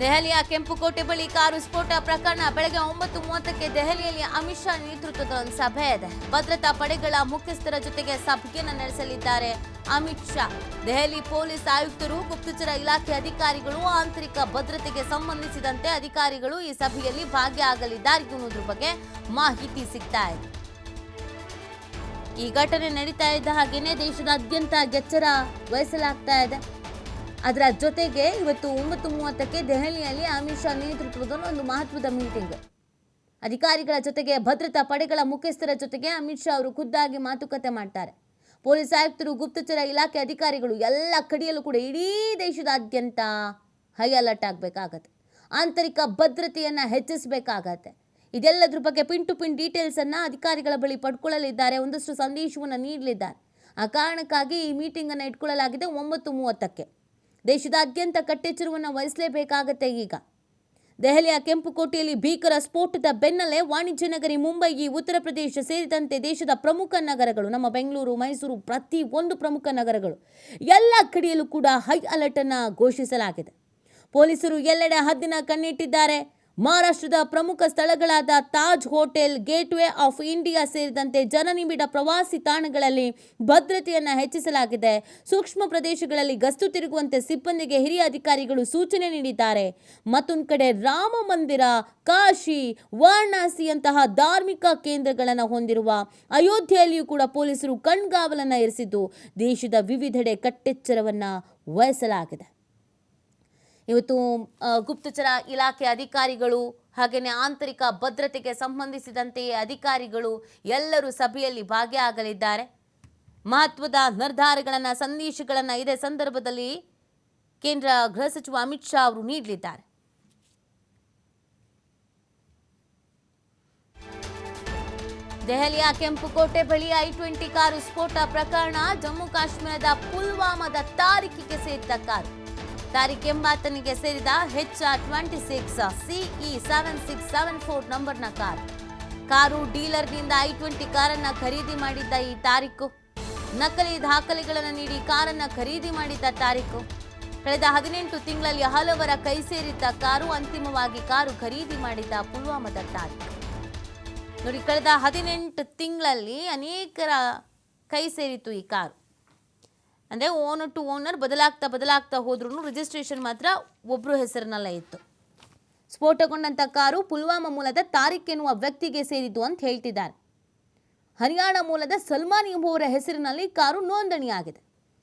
ದೆಹಲಿಯ ಕೆಂಪುಕೋಟೆ ಬಳಿ ಕಾರು ಸ್ಫೋಟ ಪ್ರಕರಣ. ಬೆಳಗ್ಗೆ ಒಂಬತ್ತು ಮೂವತ್ತಕ್ಕೆ ದೆಹಲಿಯಲ್ಲಿ ಅಮಿತ್ ಶಾ ನೇತೃತ್ವದ ಒಂದು ಸಭೆ ಇದೆ. ಭದ್ರತಾ ಪಡೆಗಳ ಮುಖ್ಯಸ್ಥರ ಜೊತೆಗೆ ಸಭೆಯನ್ನು ನಡೆಸಲಿದ್ದಾರೆ ಅಮಿತ್ ಶಾ. ದೆಹಲಿ ಪೊಲೀಸ್ ಆಯುಕ್ತರು, ಗುಪ್ತಚರ ಇಲಾಖೆ ಅಧಿಕಾರಿಗಳು, ಆಂತರಿಕ ಭದ್ರತೆಗೆ ಸಂಬಂಧಿಸಿದಂತೆ ಅಧಿಕಾರಿಗಳು ಈ ಸಭೆಯಲ್ಲಿ ಭಾಗಿಯಾಗಲಿದ್ದಾರೆ. ಎನ್ನುವುದ್ರ ಬಗ್ಗೆ ಮಾಹಿತಿ ಸಿಗ್ತಾ ಇದೆ. ಈ ಘಟನೆ ನಡೀತಾ ಇದ್ದ ಹಾಗೇನೆ ದೇಶದಾದ್ಯಂತ ಎಚ್ಚರ ವಹಿಸಲಾಗ್ತಾ ಇದೆ. ಅದರ ಜೊತೆಗೆ ಇವತ್ತು ಒಂಬತ್ತು ಮೂವತ್ತಕ್ಕೆ ದೆಹಲಿಯಲ್ಲಿ ಅಮಿತ್ ಶಾ ನೇತೃತ್ವದ ಒಂದು ಮಹತ್ವದ ಮೀಟಿಂಗ್. ಅಧಿಕಾರಿಗಳ ಜೊತೆಗೆ ಭದ್ರತಾ ಪಡೆಗಳ ಮುಖ್ಯಸ್ಥರ ಜೊತೆಗೆ ಅಮಿತ್ ಶಾ ಅವರು ಖುದ್ದಾಗಿ ಮಾತುಕತೆ ಮಾಡ್ತಾರೆ. ಪೊಲೀಸ್ ಆಯುಕ್ತರು, ಗುಪ್ತಚರ ಇಲಾಖೆ ಅಧಿಕಾರಿಗಳು ಎಲ್ಲ ಕಡೆಯಲ್ಲೂ ಕೂಡ ಇಡೀ ದೇಶದಾದ್ಯಂತ ಹೈ ಅಲರ್ಟ್ ಆಗಬೇಕಾಗತ್ತೆ. ಆಂತರಿಕ ಭದ್ರತೆಯನ್ನು ಹೆಚ್ಚಿಸಬೇಕಾಗತ್ತೆ. ಇದೆಲ್ಲದ್ರ ಬಗ್ಗೆ ಪಿನ್ ಟು ಪಿನ್ ಡೀಟೇಲ್ಸನ್ನು ಅಧಿಕಾರಿಗಳ ಬಳಿ ಪಡ್ಕೊಳ್ಳಲಿದ್ದಾರೆ. ಒಂದಷ್ಟು ಸಂದೇಶವನ್ನು ನೀಡಲಿದ್ದಾರೆ. ಆ ಕಾರಣಕ್ಕಾಗಿ ಈ ಮೀಟಿಂಗನ್ನು ಇಟ್ಕೊಳ್ಳಲಾಗಿದೆ ಒಂಬತ್ತು ಮೂವತ್ತಕ್ಕೆ. ದೇಶದಾದ್ಯಂತ ಕಟ್ಟೆಚ್ಚರವನ್ನು ವಹಿಸಲೇಬೇಕಾಗತ್ತೆ ಈಗ. ದೆಹಲಿಯ ಕೆಂಪುಕೋಟೆಯಲ್ಲಿ ಭೀಕರ ಸ್ಫೋಟದ ಬೆನ್ನಲ್ಲೇ ವಾಣಿಜ್ಯ ನಗರಿ ಮುಂಬಯಿ ಉತ್ತರ ಪ್ರದೇಶ ಸೇರಿದಂತೆ ದೇಶದ ಪ್ರಮುಖ ನಗರಗಳು, ನಮ್ಮ ಬೆಂಗಳೂರು, ಮೈಸೂರು ಪ್ರತಿ ಒಂದು ಪ್ರಮುಖ ನಗರಗಳು, ಎಲ್ಲ ಕಡೆಯಲ್ಲೂ ಕೂಡ ಹೈ ಅಲರ್ಟ್ ಅನ್ನು ಘೋಷಿಸಲಾಗಿದೆ. ಪೊಲೀಸರು ಎಲ್ಲೆಡೆ ಹದ್ದಿನ ಕಣ್ಣಿಟ್ಟಿದ್ದಾರೆ. ಮಹಾರಾಷ್ಟ್ರದ ಪ್ರಮುಖ ಸ್ಥಳಗಳಾದ Taj hotel, gateway of India ಸೇರಿದಂತೆ ಜನನಿಬಿಡ ಪ್ರವಾಸಿ ತಾಣಗಳಲ್ಲಿ ಭದ್ರತೆಯನ್ನು ಹೆಚ್ಚಿಸಲಾಗಿದೆ. ಸೂಕ್ಷ್ಮ ಪ್ರದೇಶಗಳಲ್ಲಿ ಗಸ್ತು ತಿರುಗುವಂತೆ ಸಿಬ್ಬಂದಿಗೆ ಹಿರಿಯ ಅಧಿಕಾರಿಗಳು ಸೂಚನೆ ನೀಡಿದ್ದಾರೆ. ಮತ್ತೊಂದು ಕಡೆ ರಾಮ ಮಂದಿರ, ಕಾಶಿ, ವಾರಣಾಸಿಯಂತಹ ಧಾರ್ಮಿಕ ಕೇಂದ್ರಗಳನ್ನು ಹೊಂದಿರುವ ಅಯೋಧ್ಯೆಯಲ್ಲಿಯೂ ಕೂಡ ಪೊಲೀಸರು ಕಣ್ಗಾವಲನ್ನು ಇರಿಸಿದ್ದು, ದೇಶದ ವಿವಿಧೆಡೆ ಕಟ್ಟೆಚ್ಚರವನ್ನು ವಹಿಸಲಾಗಿದೆ. ಇವತ್ತು ಗುಪ್ತಚರ ಇಲಾಖೆ ಅಧಿಕಾರಿಗಳು ಹಾಗೆಯೇ ಆಂತರಿಕ ಭದ್ರತೆಗೆ ಸಂಬಂಧಿಸಿದಂತೆ ಅಧಿಕಾರಿಗಳು ಎಲ್ಲರೂ ಸಭೆಯಲ್ಲಿ ಭಾಗಿಯಾಗಲಿದ್ದಾರೆ. ಮಹತ್ವದ ನಿರ್ಧಾರಗಳನ್ನು, ಸಂದೇಶಗಳನ್ನು ಇದೇ ಸಂದರ್ಭದಲ್ಲಿ ಕೇಂದ್ರ ಗೃಹ ಸಚಿವ ಅಮಿತ್ ಶಾ ಅವರು ನೀಡಲಿದ್ದಾರೆ. ದೆಹಲಿಯ ಕೆಂಪುಕೋಟೆ ಬಳಿ ಐ ಟ್ವೆಂಟಿ ಕಾರು ಸ್ಫೋಟ ಪ್ರಕರಣ, ಜಮ್ಮು ಕಾಶ್ಮೀರದ ಪುಲ್ವಾಮಾದ ತಾರೀಕಿಗೆ ಸೇರಿದ ಕಾರು. ತಾರೀಖ್ ಎಂಬಾತನಿಗೆ ಸೇರಿದ H R twenty six CE seven six seven four ನಂಬರ್ನ ಕಾರು. ಕಾರು ಡೀಲರ್ನಿಂದ ಐ ಟ್ವೆಂಟಿ ಕಾರನ್ನ ಖರೀದಿ ಮಾಡಿದ್ದ ಈ ತಾರೀಕು. ನಕಲಿ ದಾಖಲೆಗಳನ್ನು ನೀಡಿ ಕಾರನ್ನ ಖರೀದಿ ಮಾಡಿದ್ದ ತಾರೀಕು. ಕಳೆದ ಹದಿನೆಂಟು ತಿಂಗಳಲ್ಲಿ ಹಲವರ ಕೈ ಸೇರಿದ್ದ ಕಾರು ಅಂತಿಮವಾಗಿ ಕಾರು ಖರೀದಿ ಮಾಡಿದ್ದ ಪುಲ್ವಾಮಾದ ತಾರೀಕು. ನೋಡಿ, ಕಳೆದ ಹದಿನೆಂಟು ತಿಂಗಳಲ್ಲಿ ಅನೇಕರ ಕೈ ಸೇರಿತು ಈ ಕಾರು. ಅಂದರೆ ಓನರ್ ಟು ಓನರ್ ಬದಲಾಗ್ತಾ ಬದಲಾಗ್ತಾ ಹೋದ್ರೂ ರಿಜಿಸ್ಟ್ರೇಷನ್ ಮಾತ್ರ ಒಬ್ಬರು ಹೆಸರಿನಲ್ಲೇ ಇತ್ತು. ಸ್ಫೋಟಗೊಂಡಂಥ ಕಾರು ಪುಲ್ವಾಮಾ ಮೂಲದ ತಾರಿಕ್ ಎನ್ನುವ ವ್ಯಕ್ತಿಗೆ ಸೇರಿದ್ದು ಅಂತ ಹೇಳ್ತಿದ್ದಾರೆ. ಹರಿಯಾಣ ಮೂಲದ ಸಲ್ಮಾನ್ ಎಂಬುವರ ಹೆಸರಿನಲ್ಲಿ ಕಾರು ನೋಂದಣಿಯಾಗಿದೆ.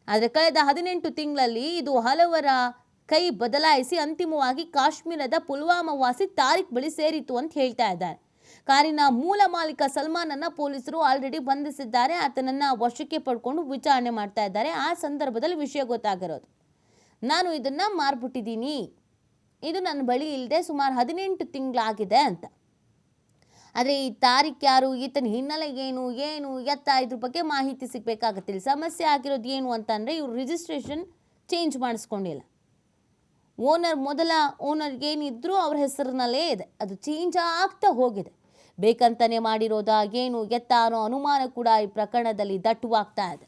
ಆದರೆ ಕಳೆದ ಹದಿನೆಂಟು ತಿಂಗಳಲ್ಲಿ ಇದು ಹಲವರ ಕೈ ಬದಲಾಯಿಸಿ ಅಂತಿಮವಾಗಿ ಕಾಶ್ಮೀರದ ಪುಲ್ವಾಮಾ ವಾಸಿ ತಾರಿಕ್ ಬಳಿ ಸೇರಿತ್ತು ಅಂತ ಹೇಳ್ತಾ ಇದ್ದಾರೆ. ಕಾರಿನ ಮೂಲ ಮಾಲೀಕ ಅನ್ನ ಪೊಲೀಸರು ಆಲ್ರೆಡಿ ಬಂಧಿಸಿದ್ದಾರೆ. ಆತನನ್ನ ವಶಕ್ಕೆ ಪಡ್ಕೊಂಡು ವಿಚಾರಣೆ ಮಾಡ್ತಾ ಇದ್ದಾರೆ. ಆ ಸಂದರ್ಭದಲ್ಲಿ ವಿಷಯ ಗೊತ್ತಾಗಿರೋದು. ನಾನು ಇದನ್ನ ಮಾರ್ಬಿಟ್ಟಿದ್ದೀನಿ. ಇದು ನನ್ನ ಬಳಿ ಇಲ್ಲದೆ ಸುಮಾರು ಹದಿನೆಂಟು ತಿಂಗಳಾಗಿದೆ ಅಂತ. ಆದರೆ ಈ ತಾರೀಖ್ ಯಾರು? ಈತನ ಹಿನ್ನೆಲೆ ಏನು? ಏನು? ಎತ್ತ ಇದ್ರ ಬಗ್ಗೆ ಮಾಹಿತಿ ಸಿಗಬೇಕಾಗತ್ತಿಲ್ಲ. ಸಮಸ್ಯೆ ಆಗಿರೋದು ಏನು ಅಂತಂದರೆ ಇವರು ರಿಜಿಸ್ಟ್ರೇಷನ್ ಚೇಂಜ್ ಮಾಡಿಸ್ಕೊಂಡಿಲ್ಲ. ಓನರ್ ಮೊದಲ ಓನರ್ ಏನಿದ್ರು ಅವ್ರ ಹೆಸರಿನಲ್ಲೇ ಇದೆ. ಅದು ಚೇಂಜ್ ಆಗ್ತಾ ಹೋಗಿದೆ. ಬೇಕಂತಾನೆ ಮಾಡಿರೋದಾಗೇನು ಎತ್ತ ಅನ್ನೋ ಅನುಮಾನ ಕೂಡ ಈ ಪ್ರಕರಣದಲ್ಲಿ ದಟ್ಟುವಾಗ್ತಾ ಇದೆ.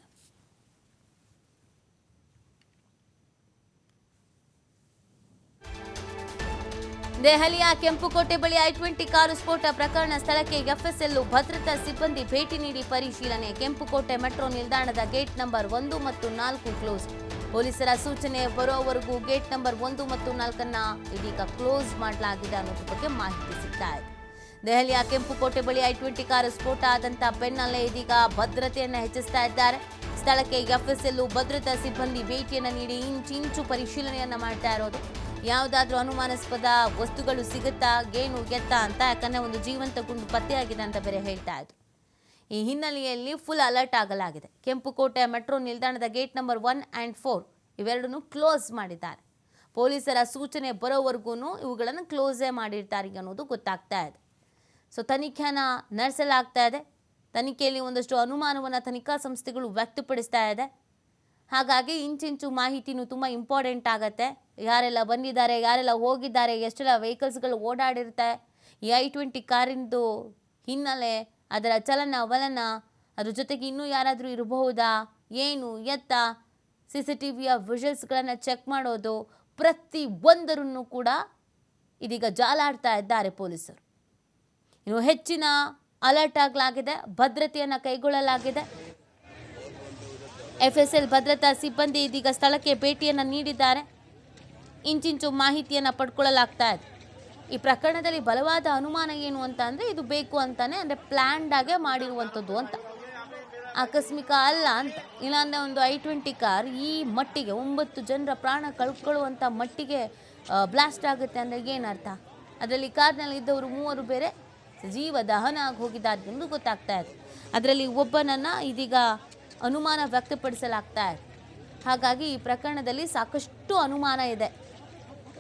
ದೆಹಲಿಯ ಕೆಂಪುಕೋಟೆ ಬಳಿ ಐ ಟ್ವೆಂಟಿ ಕಾರು ಸ್ಫೋಟ ಪ್ರಕರಣ ಸ್ಥಳಕ್ಕೆ ಎಫ್ಎಸ್ಎಲ್ ಭದ್ರತಾ ಸಿಬ್ಬಂದಿ ಭೇಟಿ ನೀಡಿ ಪರಿಶೀಲನೆ. ಕೆಂಪುಕೋಟೆ ಮೆಟ್ರೋ ನಿಲ್ದಾಣದ ಗೇಟ್ ನಂಬರ್ ಒಂದು ಮತ್ತು ನಾಲ್ಕು ಕ್ಲೋಸ್. ಪೊಲೀಸರ ಸೂಚನೆ ಬರೋವರೆಗೂ ಗೇಟ್ ನಂಬರ್ ಒಂದು ಮತ್ತು ನಾಲ್ಕನ್ನ ಇದೀಗ ಕ್ಲೋಸ್ ಮಾಡಲಾಗಿದೆ ಅನ್ನೋದ್ರ ಬಗ್ಗೆ ಮಾಹಿತಿ ಸಿಗ್ತಾ ಇದೆ. ದೆಹಲಿಯ ಕೆಂಪುಕೋಟೆ ಬಳಿ ಐ ಟ್ವೆಂಟಿ ಕಾರ್ ಸ್ಫೋಟ ಆದಂತ ಬೆನ್ನಲ್ಲೇ ಇದೀಗ ಭದ್ರತೆಯನ್ನು ಹೆಚ್ಚಿಸ್ತಾ ಇದ್ದಾರೆ. ಸ್ಥಳಕ್ಕೆ ಎಫ್ಎಸ್ಎಲ್ ಭದ್ರತಾ ಸಿಬ್ಬಂದಿ ಭೇಟಿಯನ್ನು ನೀಡಿ ಇಂಚಿಂಚು ಪರಿಶೀಲನೆಯನ್ನು ಮಾಡ್ತಾ ಇರೋದು. ಯಾವುದಾದ್ರೂ ಅನುಮಾನಾಸ್ಪದ ವಸ್ತುಗಳು ಸಿಗುತ್ತಾ ಏನು ಗೆತ್ತ ಅಂತ ಯಾಕಂದ್ರೆ ಒಂದು ಜೀವಂತ ಗುಂಡು ಪತ್ತೆಯಾಗಿದೆ ಅಂತ ಬೇರೆ ಹೇಳ್ತಾ ಇದ್ರು. ಈ ಹಿನ್ನೆಲೆಯಲ್ಲಿ ಫುಲ್ ಅಲರ್ಟ್ ಆಗಲಾಗಿದೆ. ಕೆಂಪುಕೋಟೆ ಮೆಟ್ರೋ ನಿಲ್ದಾಣದ gate number one and four ಇವೆರಡನ್ನೂ ಕ್ಲೋಸ್ ಮಾಡಿದ್ದಾರೆ. ಪೊಲೀಸರ ಸೂಚನೆ ಬರೋವರೆಗೂ ಇವುಗಳನ್ನು ಕ್ಲೋಸೇ ಮಾಡಿರ್ತಾರೆ ಅನ್ನೋದು ಗೊತ್ತಾಗ್ತಾ ಇದೆ. ಸೊ ತನಿಖೆನ ನಡೆಸಲಾಗ್ತಾ ಇದೆ. ತನಿಖೆಯಲ್ಲಿ ಒಂದಷ್ಟು ಅನುಮಾನವನ್ನು ತನಿಖಾ ಸಂಸ್ಥೆಗಳು ವ್ಯಕ್ತಪಡಿಸ್ತಾ ಇದೆ. ಹಾಗಾಗಿ ಇಂಚಿಂಚು ಮಾಹಿತಿನೂ ತುಂಬ ಇಂಪಾರ್ಟೆಂಟ್ ಆಗುತ್ತೆ. ಯಾರೆಲ್ಲ ಬಂದಿದ್ದಾರೆ, ಯಾರೆಲ್ಲ ಹೋಗಿದ್ದಾರೆ, ಎಷ್ಟೆಲ್ಲ ವೆಹಿಕಲ್ಸ್ಗಳು ಓಡಾಡಿರುತ್ತೆ ಈ ಐ ಟ್ವೆಂಟಿ ಕಾರಿಂದು ಹಿನ್ನೆಲೆ, ಅದರ ಚಲನ ವಲನ, ಅದ್ರ ಜೊತೆಗೆ ಇನ್ನೂ ಯಾರಾದರೂ ಇರಬಹುದಾ, ಏನು, ಎತ್ತ ಸಿ ಸಿ ಟಿ ವಿಯ ವಿಷಲ್ಸ್ಗಳನ್ನು ಚೆಕ್ ಮಾಡೋದು ಪ್ರತಿ ಒಂದರನ್ನು ಕೂಡ ಇದೀಗ ಜಾಲಾಡ್ತಾ ಇದ್ದಾರೆ ಪೊಲೀಸರು. ಇನ್ನು ಹೆಚ್ಚಿನ ಅಲರ್ಟ್ ಆಗಲಾಗಿದೆ, ಭದ್ರತೆಯನ್ನು ಕೈಗೊಳ್ಳಲಾಗಿದೆ. ಎಫ್ ಎಸ್ ಎಲ್ ಭದ್ರತಾ ಸಿಬ್ಬಂದಿ ಇದೀಗ ಸ್ಥಳಕ್ಕೆ ಭೇಟಿಯನ್ನು ನೀಡಿದ್ದಾರೆ. ಇಂಚಿಂಚು ಮಾಹಿತಿಯನ್ನು ಪಡ್ಕೊಳ್ಳಲಾಗ್ತಾ ಇದೆ. ಈ ಪ್ರಕರಣದಲ್ಲಿ ಬಲವಾದ ಅನುಮಾನ ಏನು ಅಂತ ಅಂದರೆ ಇದು ಬೇಕು ಅಂತಾನೆ ಅಂದರೆ ಪ್ಲ್ಯಾಂಡಾಗೆ ಮಾಡಿರುವಂಥದ್ದು ಅಂತ. ಆಕಸ್ಮಿಕ ಅಲ್ಲ ಅಂತ. ಇಲ್ಲಾಂದರೆ ಒಂದು ಐ ಟ್ವೆಂಟಿ ಕಾರ್ ಈ ಮಟ್ಟಿಗೆ ಒಂಬತ್ತು ಜನರ ಪ್ರಾಣ ಕಳ್ಕೊಳ್ಳುವಂಥ ಮಟ್ಟಿಗೆ ಬ್ಲಾಸ್ಟ್ ಆಗುತ್ತೆ ಅಂದರೆ ಏನರ್ಥ ಅದರಲ್ಲಿ ಕಾರ್ನಲ್ಲಿ ಇದ್ದವರು ಮೂವರು ಬೇರೆ ಜೀವ ದಹನ ಆಗಿ ಹೋಗಿದ್ದಾರೆ ಗೊತ್ತಾಗ್ತಾ ಇದೆ ಅದರಲ್ಲಿ ಒಬ್ಬನನ್ನು ಇದೀಗ ಅನುಮಾನ ವ್ಯಕ್ತಪಡಿಸಲಾಗ್ತಾ ಇದೆ ಹಾಗಾಗಿ ಈ ಪ್ರಕರಣದಲ್ಲಿ ಸಾಕಷ್ಟು ಅನುಮಾನ ಇದೆ.